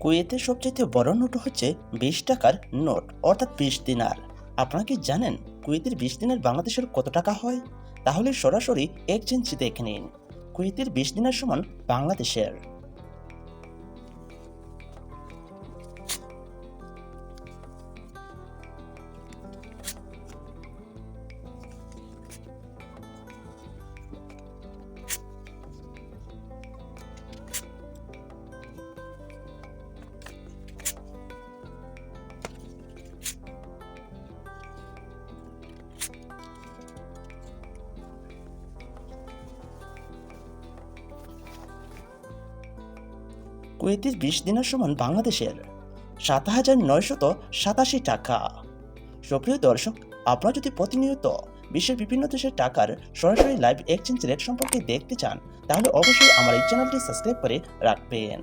কুয়েতের সবচেয়ে বড় নোট হচ্ছে বিশ টাকার নোট, অর্থাৎ বিশ দিনার। আপনারা কি জানেন কুয়েতের বিশ দিনের বাংলাদেশের কত টাকা হয়? তাহলে সরাসরি এক্সচেঞ্জ দেখে নিন। কুয়েতের বিশ দিনের সমান বাংলাদেশের। কুয়েতের বিশ দিনের সমান বাংলাদেশের সাত হাজার নয়শত সাতাশি টাকা। সক্রিয় দর্শক, আপনারা যদি প্রতিনিয়ত বিশ্বের বিভিন্ন দেশের টাকার সরাসরি লাইভ এক্সচেঞ্জ রেট সম্পর্কে দেখতে চান, তাহলে অবশ্যই আমার এই চ্যানেলটি সাবস্ক্রাইব করে রাখবেন।